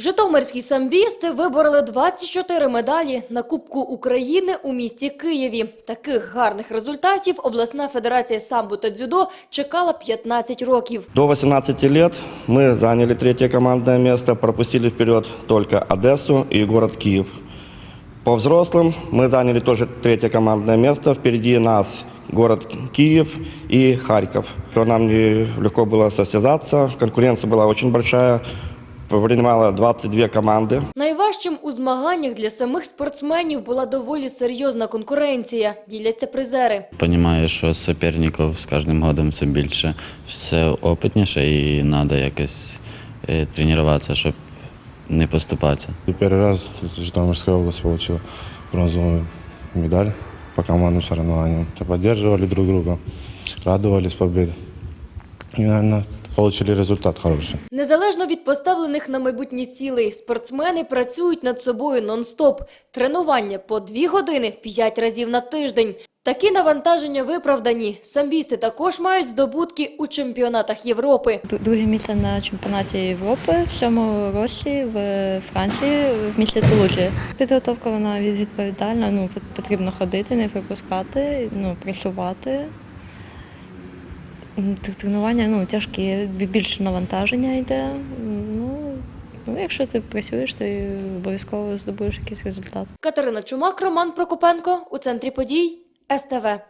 Житомирські самбісти вибороли 24 медалі на Кубку України у місті Києві. Таких гарних результатів обласна федерація самбо та дзюдо чекала 15 років. До 18 лет мы заняли третье командное место, пропустили вперед только Одессу и город Киев. По взрослым мы заняли тоже третье командное место. Впереди нас город Киев и Харьков. То нам не легко было состязаться, конкуренция была очень большая. Принимало 22 команды. Найважчим у змаганнях для самих спортсменів була доволі серйозна конкуренція, діляться призери. Понимаю, що суперників з кожним годом все більше, все опитніше і треба якось е, тренуватися, щоб не поступатися. И первый раз Житомирская область получила бронзовую медаль по командным соревнованиям. Поддерживали друг друга, радовались победе. И, наверное, получили результат хороший. Незалежно від поставлених на майбутні цілей, спортсмени працюють над собою нон-стоп. Тренування по дві години п'ять разів на тиждень. Такі навантаження виправдані. Самбісти також мають здобутки у чемпіонатах Європи. Друге місце на чемпіонаті Європи в цьому році в Франції, в місті Тулузі. Підготовка вона відповідальна. Ну пот- потрібно ходити, не пропускати, ну працювати. Тренування ну тяжкі, більше навантаження йде. Ну, ну якщо ти працюєш, ти обов'язково здобудеш якийсь результат. Катерина Чумак, Роман Прокопенко у центрі подій СТВ.